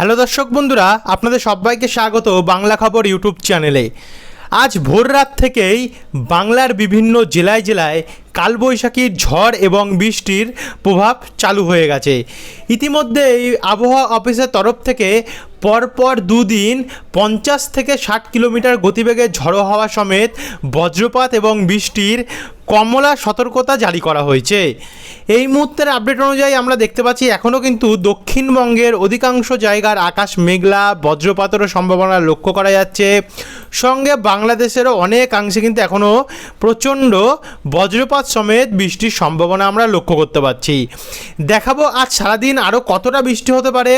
Hello দর্শক বন্ধুরা, আপনাদের সবাইকে স্বাগত বাংলা খবর ইউটিউব চ্যানেলে। আজ ভোর রাত থেকেই বাংলার বিভিন্ন জেলায় জেলায় কালবৈশাখীর ঝড় এবং বৃষ্টির প্রভাব চালু হয়ে গেছে। ইতিমধ্যেই আবহাওয়া অফিসের তরফ থেকে পরপর দুদিন পঞ্চাশ থেকে ষাট কিলোমিটার গতিবেগে ঝড়ো হাওয়া সমেত বজ্রপাত এবং বৃষ্টির কমলা সতর্কতা জারি করা হয়েছে। এই মুহূর্তের আপডেট অনুযায়ী আমরা দেখতে পাচ্ছি এখনও কিন্তু দক্ষিণবঙ্গের অধিকাংশ জায়গার আকাশ মেঘলা, বজ্রপাতেরও সম্ভাবনা লক্ষ্য করা যাচ্ছে। সঙ্গে বাংলাদেশেরও অনেকাংশে কিন্তু এখনও প্রচণ্ড বজ্রপাত সমেত বৃষ্টির সম্ভাবনা আমরা লক্ষ্য করতে পারছি। দেখাবো আজ সারাদিন আরও কতটা বৃষ্টি হতে পারে।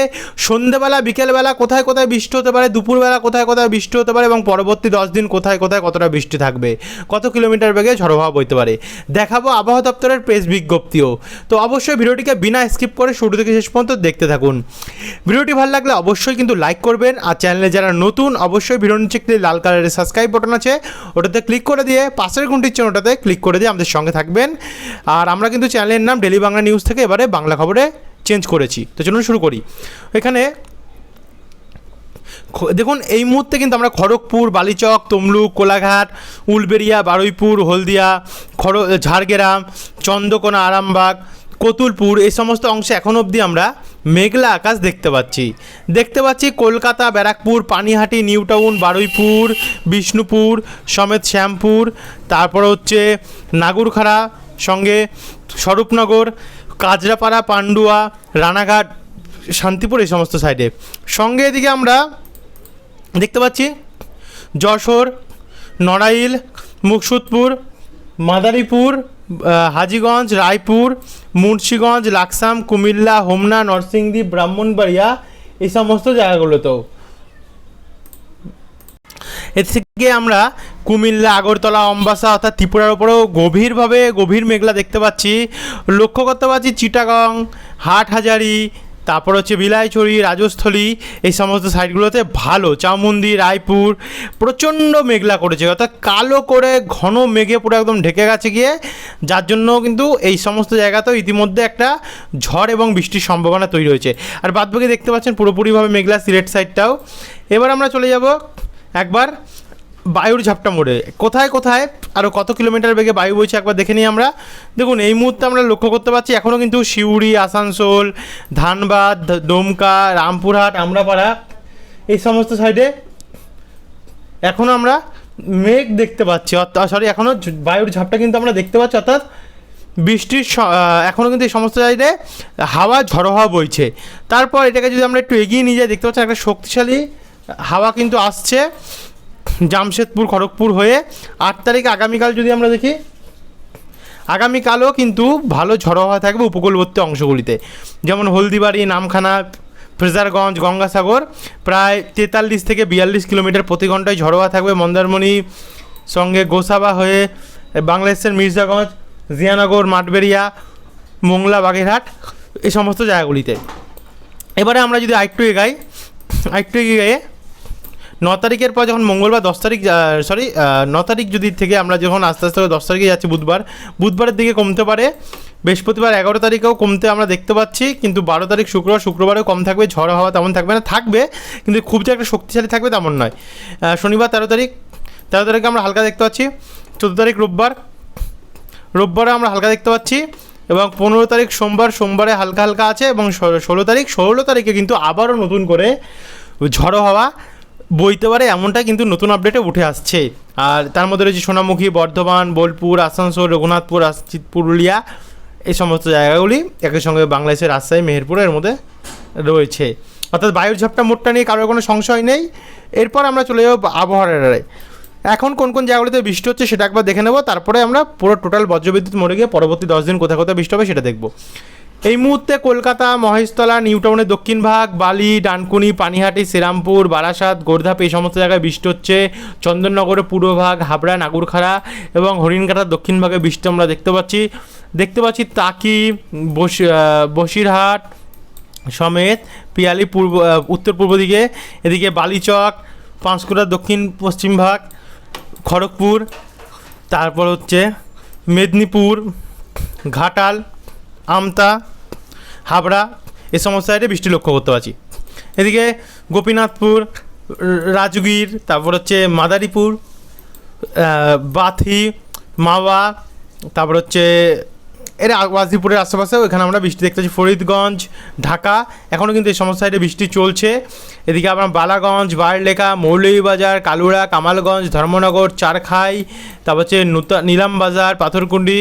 সন্ধেবেলা বিকেলবেলা কোথায় কোথায় বৃষ্টি হতে পারে, দুপুরবেলা কোথায় কোথায় বৃষ্টি হতে পারে এবং পরবর্তী দশ দিন কোথায় কোথায় কতটা বৃষ্টি থাকবে। কত কিলোমিটার বেগে ঝড়ো হাওয়া বইতে পারে। দেখাবো আবহাওয়া দপ্তরের প্রেস বিজ্ঞপ্তিও। তো অবশ্যই ভিডিওটিকে বিনা স্কিপ করে শুরু থেকে শেষ পর্যন্ত দেখতে থাকুন। ভিডিওটি ভালো লাগলে অবশ্যই কিন্তু লাইক করবেন আর চ্যানেলে যারা নতুন, অবশ্যই ভিডিও নিচে লাল কালারের সাবস্ক্রাইব বাটন আছে। ওটাতে ক্লিক করে দিয়ে পাশের ঘন্টির চেন ওটাতে ক্লিক করে দিয়ে আমাদের সঙ্গে থাকবেন। আর আমরা কিন্তু চ্যানেলের নাম ডেলি বাংলা নিউজ থেকে এবারে বাংলা খবরে চেঞ্জ করেছি। তো চলুন শুরু করি। এখানে দেখুন, এই মুহূর্তে কিন্তু আমরা খড়গপুর, বালিচক, তমলুক, কোলাঘাট উলবেরিয়া বারুইপুর, হলদিয়া, খড় ঝাড়গ্রাম, চন্দ্রকোনা, আরামবাগ, কতুলপুর, এই সমস্ত অংশে এখন অবধি আমরা মেঘলা আকাশ দেখতে পাচ্ছি। দেখতে পাচ্ছি কলকাতা, ব্যারাকপুর, পানিহাটি নিউ টাউন বারুইপুর, বিষ্ণুপুর, সমেত শ্যামপুর, তারপর হচ্ছে নাগুরখাড়া, সঙ্গে স্বরূপনগর কাজরাপাড়া পান্ডুয়া, রানাঘাট, শান্তিপুর এই সমস্ত সাইডে। সঙ্গে এদিকে আমরা দেখতে পাচ্ছি যশোর, নড়াইল, মুকসুদপুর, মাদারীপুর হাজীগঞ্জ, রায়পুর, মুন্সিগঞ্জ, লাকসাম, কুমিল্লা, হোমনা, নরসিংদী, ব্রাহ্মণবাড়িয়া, এই সমস্ত জায়গাগুলোতেও। এর থেকে আমরা কুমিল্লা, আগরতলা, অম্বাসা অর্থাৎ ত্রিপুরার ওপরেও গভীরভাবে গভীর মেঘলা দেখতে পাচ্ছি। লক্ষ্য করতে পারছি চিটাগং, হাটহাজারি তারপর হচ্ছে বিলাইছড়ি, রাজস্থলী, এই সমস্ত সাইডগুলোতে ভালো। চামুন্দি রায়পুর, প্রচণ্ড মেঘলা করেছে। অর্থাৎ কালো করে ঘন মেঘে পুরো একদম ঢেকে গেছে গিয়ে। যার জন্য কিন্তু এই সমস্ত জায়গাতেও ইতিমধ্যে একটা ঝড় এবং বৃষ্টির সম্ভাবনা তৈরি হয়েছে। আর বাদবাকি দেখতে পাচ্ছেন পুরোপুরিভাবে মেঘলা সিলেট সাইডটাও এবার আমরা চলে যাব একবার বায়ুর ঝাপটা মোড়ে। কোথায় কোথায়? আরও কত কিলোমিটার বেগে বায়ু বইছে একবার দেখে নিই আমরা। দেখুন, এই মুহূর্তে আমরা লক্ষ্য করতে পারছি এখনও কিন্তু সিউড়ি, আসানসোল, ধানবাদ দমকা, রামপুরহাট, আমরাপাড়া, এই সমস্ত সাইডে এখনও আমরা মেঘ দেখতে পাচ্ছি। অর্থাৎ সরি এখনও বায়ুর ঝাপটা কিন্তু আমরা দেখতে পাচ্ছি। অর্থাৎ বৃষ্টির এখনও কিন্তু এই সমস্ত জায়গায় হাওয়া ঝড়ো হাওয়া বইছে। তারপর এটাকে যদি আমরা একটু এগিয়ে নিয়ে যাই, দেখতে পাচ্ছি একটা শক্তিশালী হাওয়া কিন্তু আসছে। জামশেদপুর, খড়গপুর হয়ে আট তারিখ আগামীকাল যদি আমরা দেখি, আগামীকালও কিন্তু ভালো ঝড়ো হাওয়া থাকবে উপকূলবর্তী অংশগুলিতে। যেমন হলদিবাড়ি, নামখানা, ফ্রেজারগঞ্জ, গঙ্গাসাগর, প্রায় তেতাল্লিশ থেকে বিয়াল্লিশ কিলোমিটার প্রতি ঘন্টায় ঝড়ো হাওয়া থাকবে। মন্দারমণি, সঙ্গে গোসাবা হয়ে বাংলাদেশের মির্জাগঞ্জ, জিয়ানগর, মাঠবেড়িয়া, মোংলা, বাগেরহাট, এই সমস্ত জায়গাগুলিতে। এবারে আমরা যদি আরেকটু এগাই, আরেকটু এগিয়ে ন তারিখের পর যখন মঙ্গলবার দশ তারিখ সরি ন তারিখ যদি থেকে আমরা যখন আস্তে আস্তে দশ তারিখে যাচ্ছি বুধবার, বুধবারের দিকে কমতে পারে। বৃহস্পতিবার এগারো তারিখেও কমতে আমরা দেখতে পাচ্ছি, কিন্তু বারো তারিখ শুক্রবার শুক্রবারেও কম থাকবে, ঝড় হওয়া তেমন থাকবে না, থাকবে, কিন্তু খুব যে একটা শক্তিশালী থাকবে তেমন নয়। শনিবার তেরো তারিখ, তেরো তারিখে আমরা হালকা দেখতে পাচ্ছি, চোদ্দ তারিখ রোববার রোববারে আমরা হালকা দেখতে পাচ্ছি, এবং পনেরো তারিখ সোমবার, সোমবারে হালকা হালকা আছে, এবং ষোলো- তারিখ, ষোলো তারিখে কিন্তু আবারও নতুন করে ঝড়ো হাওয়া বইতে পারে, এমনটা কিন্তু নতুন আপডেটে উঠে আসছে। আর তার মধ্যে রয়েছে সোনামুখী, বর্ধমান, বোলপুর, আসানসোল, রঘুনাথপুর পুরুলিয়া, এই সমস্ত জায়গাগুলি একই সঙ্গে বাংলাদেশের রাজশাহী, মেহেরপুর এর মধ্যে রয়েছে। অর্থাৎ বায়ুর ঝাপটা মোটটা নিয়ে কারোর কোনো সংশয় নেই। এরপর আমরা চলে যাব আবহাওয়ার এখন কোন কোন জায়গাগুলিতে বৃষ্টি হচ্ছে সেটা একবার দেখে নেব, তারপরে আমরা পুরো টোটাল বজ্রবিদ্যুৎ মরে গিয়ে পরবর্তী দশ দিন কোথায় কোথায় বৃষ্টি হবে সেটা দেখব। এই মুহূর্তে কলকাতা মহেশতলা, নিউটাউনের দক্ষিণ ভাগ, বালি, ডানকুনি, পানিহাটি, শ্রীরামপুর, বারাসাত গোর্ধাপ এই সমস্ত জায়গায় বৃষ্টি হচ্ছে। চন্দননগরের পূর্ব ভাগ, হাবড়া, নাগুরখাড়া এবং হরিণঘাটার দক্ষিণ ভাগে বৃষ্টি আমরা দেখতে পাচ্ছি। দেখতে পাচ্ছি তাকি, বসি বসিরহাট সমেত, পিয়ালি পূর্ব উত্তর পূর্ব দিকে, এদিকে বালিচক, পাঁশকুড়ার দক্ষিণ পশ্চিম ভাগ, খড়গপুর, তারপর হচ্ছে মেদিনীপুর, ঘাটাল, আমতা হাবড়া, এ সমস্ত সাইডে বৃষ্টি লক্ষ্য করতে পারছি। এদিকে গোপীনাথপুর, রাজগীর, তারপর হচ্ছে মাদারীপুর বাথি, মাওয়া, তারপর হচ্ছে এর ওয়াজিপুরের আশেপাশেও এখানে আমরা বৃষ্টি দেখতে পাচ্ছি। ফরিদগঞ্জ, ঢাকা, এখনও কিন্তু এই সমস্ত সাইডে বৃষ্টি চলছে। এদিকে আমরা বালাগঞ্জ, বারলেখা, মৌলভীবাজার কালুড়া কামালগঞ্জ, ধর্মনগর, চারখাই, তারপর হচ্ছে নূতন নিলামবাজার পাথরকুন্ডি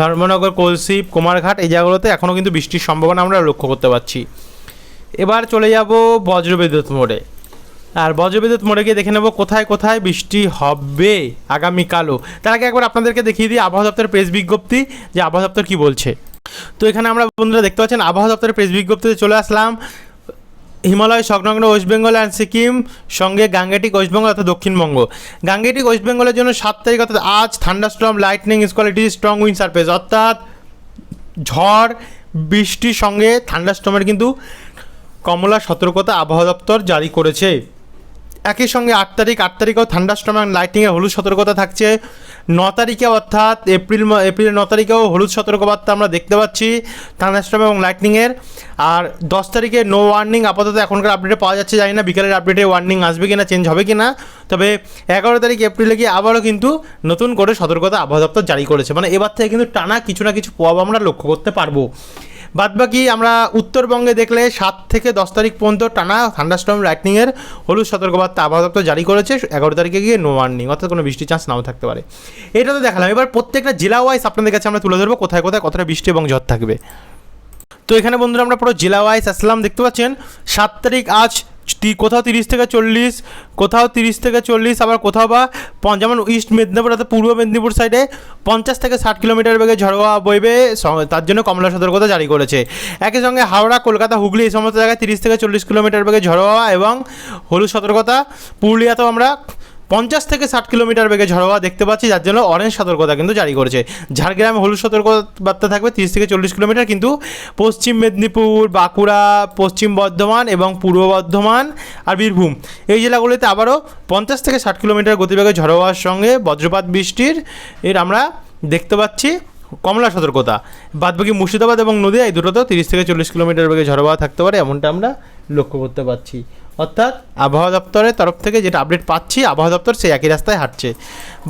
ধর্মনগর কলসিপ কুমারঘাট এই জায়গাগুলোতে এখনও কিন্তু বৃষ্টির সম্ভাবনা আমরা লক্ষ্য করতে পারছি। এবার চলে যাব বজ্রবিদ্যুৎ মোড়ে। আর বজ্রবিদ্যুৎ মোড়ে গিয়ে দেখে নেব কোথায় কোথায় বৃষ্টি হবে আগামীকালও। তার আগে একবার আপনাদেরকে দেখিয়ে দিই আবহাওয়া দপ্তরের প্রেস বিজ্ঞপ্তি, যে আবহাওয়া দপ্তর কী বলছে। তো এখানে আমরা বন্ধুরা দেখতে পাচ্ছেন, আবহাওয়া দপ্তরের প্রেস বিজ্ঞপ্তিতে চলে আসলাম। হিমালয়, সংলগ্ন ওয়েস্ট বেঙ্গল অ্যান্ড সিকিম, সঙ্গে গাঙ্গেটিক, ওয়েস্ট বেঙ্গল অর্থাৎ দক্ষিণবঙ্গ। গাঙ্গেটিক, ওয়েস্ট বেঙ্গলের জন্য সাত তারিখ, অর্থাৎ আজ thunderstorm, lightning squally strong wind surface, অর্থাৎ ঝড়, বৃষ্টির সঙ্গে থান্ডারস্টর্মের কিন্তু কমলা সতর্কতা আবহাওয়া দপ্তর জারি করেছে। একই সঙ্গে আট তারিখ, আট তারিখেও থান্ডারস্টর্ম অ্যান্ড লাইটিংয়ে হলুদ সতর্কতা থাকছে। ন তারিখে অর্থাৎ এপ্রিল এপ্রিলের ন তারিখেও হলুদ সতর্কবার্তা আমরা দেখতে পাচ্ছি থান্ডারস্টর্ম এবং লাইটনিংয়ের আর দশ তারিখে নো ওয়ার্নিং আপাতত এখনকার আপডেটে পাওয়া যাচ্ছে, জানি না বিকেলের আপডেটে ওয়ার্নিং আসবে কি না চেঞ্জ হবে কি না তবে এগারো তারিখ এপ্রিলে গিয়ে আবারও কিন্তু নতুন করে সতর্কতা আবহাওয়া দপ্তর জারি করেছে। মানে এবার থেকে কিন্তু টানা কিছু না কিছু প্রভাব আমরা লক্ষ্য করতে পারব। বাদবাকি আমরা উত্তরবঙ্গে দেখলে সাত থেকে দশ তারিখ পর্যন্ত টানা থান্ডারস্টর্ম লাইটনিংয়ের হলুদ সতর্কবার্তা আবহাওয়া দপ্তর জারি করেছে। এগারো তারিখে গিয়ে নো ওয়ার্নিং অর্থাৎ কোনো বৃষ্টির চান্স নাও থাকতে পারে। এটা তো দেখালাম। এবার প্রত্যেকটা জেলা ওয়াইজ আপনাদের কাছে আমরা তুলে ধরবো কোথায় কোথায় কতটা বৃষ্টি এবং ঝড় থাকবে। তো এখানে বন্ধুরা আমরা পুরো জেলা ওয়াইজ আসলাম, দেখতে পাচ্ছেন? সাত তারিখ আজ কোথাও তিরিশ থেকে চল্লিশ, কোথাও তিরিশ থেকে চল্লিশ, আবার কোথাও বা যেমন ইস্ট মেদিনীপুর, অর্থাৎ পূর্ব মেদিনীপুর সাইডে পঞ্চাশ থেকে ষাট কিলোমিটার বেগে ঝড়োয়া বইবে তার জন্য কমলা সতর্কতা জারি করেছে। একই সঙ্গে হাওড়া, কলকাতা, হুগলি, এই সমস্ত জায়গায় তিরিশ থেকে চল্লিশ কিলোমিটার বেগে ঝড় হওয়া এবং হলুদ সতর্কতা। পুরুলিয়াতেও আমরা পঞ্চাশ থেকে ষাট কিলোমিটার বেগে ঝড় হওয়া দেখতে পাচ্ছি, যার জন্য অরেঞ্জ সতর্কতা কিন্তু জারি করেছে। ঝাড়গ্রামে হলুদ সতর্কবার্তা থাকবে তিরিশ থেকে চল্লিশ কিলোমিটার, কিন্তু পশ্চিম মেদিনীপুর, বাঁকুড়া, পশ্চিম বর্ধমান এবং পূর্ব বর্ধমান আর বীরভূম। এই জেলাগুলিতে আবারও পঞ্চাশ থেকে ষাট কিলোমিটার গতিবেগে ঝড় হওয়ার সঙ্গে বজ্রপাত বৃষ্টির এর আমরা দেখতে পাচ্ছি। কমলা সতর্কতা। বাদবাকি মুর্শিদাবাদ এবং নদীয়া, এই দুটোতেও তিরিশ থেকে চল্লিশ কিলোমিটার বেগে ঝড় হওয়া থাকতে পারে, এমনটা আমরা লক্ষ্য করতে পারছি। অর্থাৎ আবহাওয়া দপ্তরের তরফ থেকে যেটা আপডেট পাচ্ছি, আবহাওয়া দপ্তর সেই একই রাস্তায় হাঁটছে।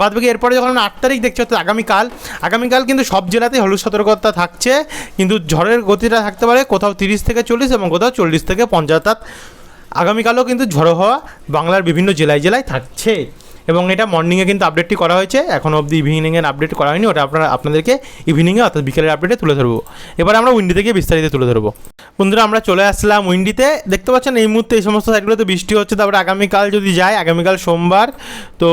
বাদবাকি এরপরে যখন আমরা আট তারিখ দেখছি, অর্থাৎ আগামীকাল আগামীকাল কিন্তু সব জেলাতেই হলুদ সতর্কতা থাকছে, কিন্তু ঝড়ের গতিটা থাকতে পারে কোথাও তিরিশ থেকে চল্লিশ এবং কোথাও চল্লিশ থেকে পঞ্চাশ আগামীকালও কিন্তু ঝড়ো হওয়া বাংলার বিভিন্ন জেলায় জেলায় থাকছে। এবং এটা মর্নিংয়ে কিন্তু আপডেটটি করা হয়েছে। এখন অবধি ইভিনিংয়ের আপডেট করা হয়নি। ওটা আপনারা, আপনাদেরকে ইভিনিংয়ে অর্থাৎ বিকেলের আপডেটে তুলে ধরবো। এবার আমরা উইন্ডি থেকে বিস্তারিত তুলে ধরবো। বন্ধুরা, আমরা চলে আসলাম উইন্ডিতে দেখতে পাচ্ছেন, এই মুহূর্তে এই সমস্ত সাইডগুলোতে বৃষ্টি হচ্ছে। তারপরে আগামীকাল যদি যায়, আগামীকাল সোমবার, তো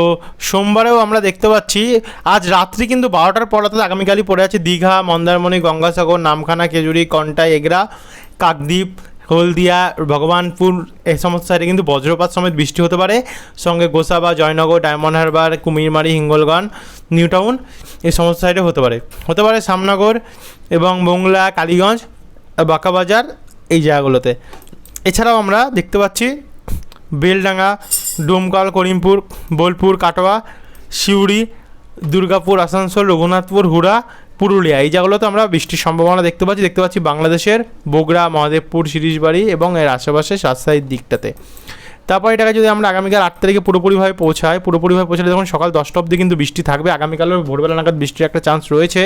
সোমবারেও আমরা দেখতে পাচ্ছি, আজ রাত্রি কিন্তু বারোটার পর অর্থাৎ আগামীকালই পড়ে আছে দীঘা, মন্দারমণি, গঙ্গাসাগর, নামখানা কেজুরি কন্টাই এগরা, কাকদ্বীপ হলদিয়া, ভগবানপুর এই সমস্ত সাইডে কিন্তু বজ্রপাত সমেত বৃষ্টি হতে পারে। সঙ্গে Gosaba, Joynagar, Diamond Harbour, Kumirmari Hingalganj New Town এই সমস্ত সাইডে হতে পারে। হতে পারে সামনগর এবং মোংলা, কালীগঞ্জ, বাঁকাবাজার এই জায়গাগুলোতে। এছাড়াও আমরা দেখতে পাচ্ছি বেলডাঙ্গা, ডোমকল, করিমপুর, বোলপুর, কাটোয়া, সিউড়ি, দুর্গাপুর, আসানসোল, রঘুনাথপুর, হুড়া পুরুলিয়া। এই জায়গাগুলোতে আমরা বৃষ্টির সম্ভাবনা দেখতে পাচ্ছি। দেখতে পাচ্ছি বাংলাদেশের বগুড়া, মহাদেবপুর শিরিশবাড়ি এবং এর আশেপাশে রাজশাহীর দিকটাতে। তারপর এটাকে যদি আমরা আগামীকাল আট তারিখে পুরোপুরিভাবে পৌঁছাই, পুরোপুরিভাবে পৌঁছালে যখন সকাল দশটা অবধি কিন্তু বৃষ্টি থাকবে। আগামীকালও ভোরবেলা নাগাদ বৃষ্টির একটা চান্স রয়েছে।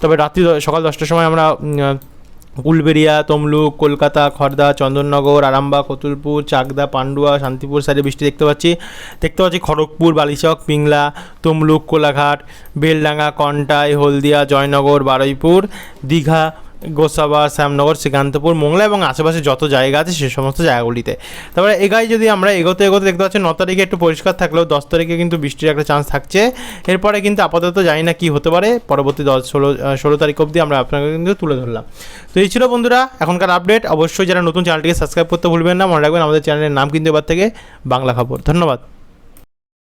তবে রাত্রি সকাল দশটার সময় আমরা উলবেড়িয়া, তমলুক, কলকাতা খড়দা চন্দননগর, আরামবাগ, কতুলপুর, চাকদা, পান্ডুয়া, শান্তিপুর সাইডে বৃষ্টি দেখতে পাচ্ছি। দেখতে পাচ্ছি খড়গপুর, বালিচক, পিংলা, তমলুক, কোলাঘাট, বেলডাঙ্গা, কন্টাই, হলদিয়া, জয়নগর, বারুইপুর, দীঘা গোসাবা, শ্যামনগর, শ্রীকান্তপুর, মোংলা এবং আশেপাশে যত জায়গা আছে সে সমস্ত জায়গাগুলিতে। তারপরে এগাই যদি আমরা এগোতে এগোতে দেখতে পাচ্ছি, ন তারিখে একটু পরিষ্কার থাকলেও দশ তারিখে কিন্তু বৃষ্টির একটা চান্স থাকছে। এরপরে কিন্তু আপাতত জানি না কি হতে পারে, পরবর্তী দশ, ষোলো ষোলো তারিখ অবধি আমরা আপনাকে কিন্তু তুলে ধরলাম। তো এই ছিল বন্ধুরা, এখনকার আপডেট অবশ্যই যারা নতুন চ্যানেলটিকে সাবস্ক্রাইব করতে ভুলবেন না, মনে রাখবেন আমাদের চ্যানেলের নাম কিন্তু এবার থেকে বাংলা খবর। ধন্যবাদ।